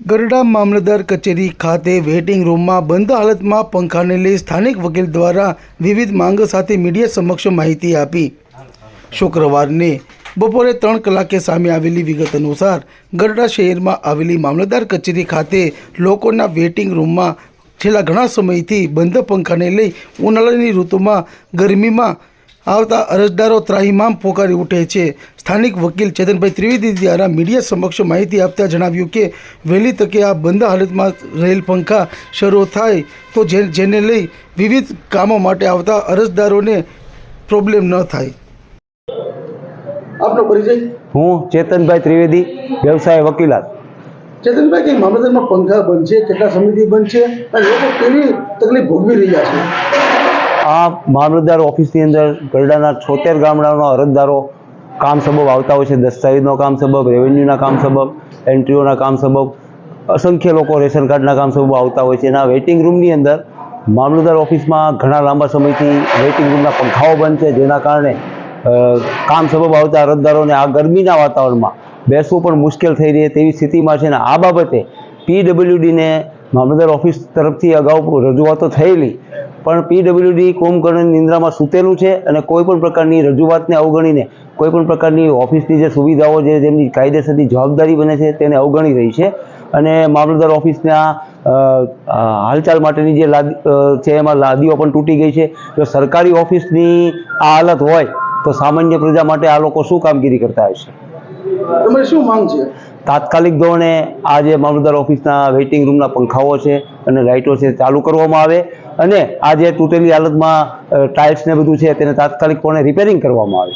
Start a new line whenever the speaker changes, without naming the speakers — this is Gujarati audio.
ગરડા મામલતદાર કચેરી ખાતે વેઇટિંગ રૂમમાં બંધ હાલતમાં પંખાને લઈ સ્થાનિક વકીલ દ્વારા વિવિધ માંગ સાથે મીડિયા સમક્ષ માહિતી આપી. શુક્રવારને બપોરે ત્રણ કલાકે સામે આવેલી વિગત અનુસાર ગરડા શહેરમાં આવેલી મામલતદાર કચેરી ખાતે લોકોના વેઇટિંગ રૂમમાં છેલ્લા ઘણા સમયથી બંધ પંખાને લઈ ઉનાળાની ઋતુમાં ગરમીમાં આવતા અરજદારો ત્રાહીમામ પોકારી ઉઠે છે. સ્થાનિક વકીલ ચેતનભાઈ ત્રિવેદી દ્વારા મીડિયા સમક્ષ માહિતી આપતા જણાવ્યું કે વહેલી તકે આ બંધ હાલતમાં રહેલ પંખા શરૂ થાય તો જે જેને લઈ વિવિધ કામો માટે આવતા અરજદારોને પ્રોબ્લેમ ન થાય. આપનો પરિચય?
હું ચેતનભાઈ ત્રિવેદી વ્યવસાય વકીલાત.
ચેતનભાઈ કે મામલતદારમાં પંખા બંધ છે કેટલા સમયથી બંધ છે? અને લોકો કેવી તકલીફ ભોગવી રહ્યા છે?
આ મામલતદાર ઓફિસની અંદર ગરડાના છોતેર ગામડાના અરજદારો કામ સબબ આવતા હોય છે. દસ્તાવેજનો કામ સબબ રેવન્યુના કામ સબબ એન્ટ્રીઓના કામ સબબ, અસંખ્ય લોકો રેશન કાર્ડના કામ સબબ આવતા હોય છે. એના વેઇટિંગ રૂમની અંદર મામલતદાર ઓફિસમાં ઘણા લાંબા સમયથી વેઇટિંગ રૂમના પંખાઓ બંધ છે, જેના કારણે કામ સબબ આવતા અરજદારોને આ ગરમીના વાતાવરણમાં બેસવું પણ મુશ્કેલ થઈ રહી તેવી સ્થિતિમાં છે ને આ બાબતે પીડબ્લ્યુડીને મામલતદાર ઓફિસ તરફથી અગાઉ રજૂઆતો થયેલી. પણ પીડબ્લ્યુડી કુંભકર્ણ નિંદ્રામાં સૂતેલું છે અને કોઈ પણ પ્રકારની રજૂઆતને અવગણીને કોઈ પણ પ્રકારની ઓફિસની જે સુવિધાઓ જે જેમની કાયદેસરની જવાબદારી બને છે તેને અવગણી રહી છે. અને મામલતદાર ઓફિસના હાલચાલ માટેની જે લાદી છે એમાં લાદીઓ પણ તૂટી ગઈ છે. જો સરકારી ઓફિસની આ હાલત હોય તો સામાન્ય પ્રજા માટે આ લોકો શું કામગીરી કરતા હશે
તમે શું માંગ છે?
તાત્કાલિક ધોરણે આ જે મામલતદાર ઓફિસના વેઇટિંગ રૂમના પંખાઓ છે અને લાઇટો છે ચાલુ કરવામાં આવે. અને આ જે તૂટેલી હાલતમાં ટાઇલ્સ ને બધું છે તેને તાત્કાલિક તાત્કાલિકપણે રિપેરિંગ કરવામાં આવે.